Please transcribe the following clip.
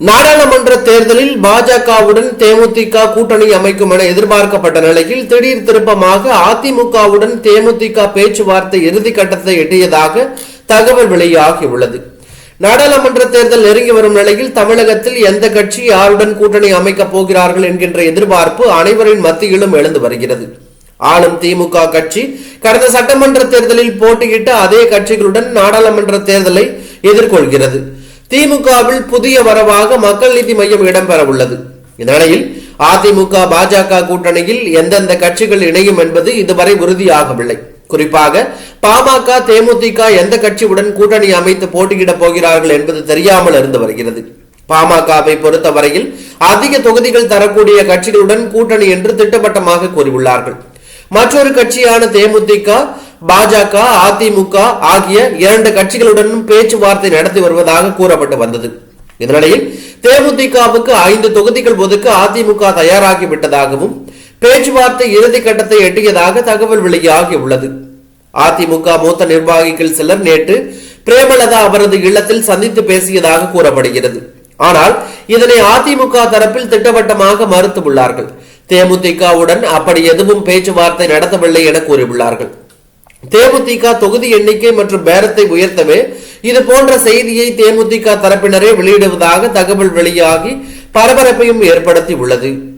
நாடாளுமன்ற தேர்தலில் பாஜகவுடன் தேமுதிக கூட்டணி அமைக்கும் என எதிர்பார்க்கப்பட்ட நிலையில் திடீர் திருப்பமாக அதிமுகவுடன் தேமுதிக பேச்சுவார்த்தை இறுதிக்கட்டத்தை எட்டியதாக தகவல் வெளியாகியுள்ளது. நாடாளுமன்ற தேர்தல் நெருங்கி வரும் நிலையில் தமிழகத்தில் எந்த கட்சி யாருடன் கூட்டணி அமைக்கப் போகிறார்கள் என்கின்ற எதிர்பார்ப்பு அனைவரின் மத்தியிலும் எழுந்து வருகிறது. ஆளும் திமுக கட்சி கடந்த சட்டமன்ற தேர்தலில் போட்டியிட்ட அதே கட்சிகளுடன் நாடாளுமன்ற தேர்தலை எதிர்கொள்கிறது. திமுகவில் புதிய வரவாக மக்கள் நீதி மையம் இடம்பெற உள்ளது இந்நிலையில் அதிமுக பாஜக கூட்டணியில் எந்தெந்த கட்சிகள் இணையும் என்பது இதுவரை உறுதியாகவில்லை. குறிப்பாக பாமக தேமுதிக எந்த கட்சியுடன் கூட்டணி அமைத்து போட்டியிடப் போகிறார்கள் என்பது தெரியாமல் இருந்து வருகிறது. பாமகவை பொறுத்தவரையில் அதிக தொகுதிகள் தரக்கூடிய கட்சிகளுடன் கூட்டணி என்று திட்டவட்டமாக கூறியுள்ளார்கள். மற்றொரு கட்சியான தேமுதிக பாஜக அதிமுக ஆகிய இரண்டு கட்சிகளுடனும் பேச்சுவார்த்தை நடத்தி வருவதாக கூறப்பட்டு வந்தது. இதனிடையில் தேமுதிகவுக்கு ஐந்து தொகுதிகள் ஒதுக்க அதிமுக தயாராகி விட்டதாகவும் பேச்சுவார்த்தை இறுதி கட்டத்தை எட்டியதாக தகவல் வெளியாகி உள்ளது. அதிமுக மூத்த நிர்வாகிகள் சிலர் நேற்று பிரேமலதா அவரது இல்லத்தில் சந்தித்து பேசியதாக கூறப்படுகிறது. ஆனால் இதனை அதிமுக தரப்பில் திட்டவட்டமாக மறுத்துள்ளார்கள். தேமுதிகவுடன் அப்படி எதுவும் பேச்சுவார்த்தை நடத்தவில்லை என கூறியுள்ளார்கள். தேமுதிக தொகுதி எண்ணிக்கை மற்றும் பேரத்தை உயர்த்தவே இது போன்ற செய்தியை தேமுதிக தரப்பினரே வெளியிடுவதாக தகவல் வெளியாகி பரபரப்பையும் ஏற்படுத்தி உள்ளது.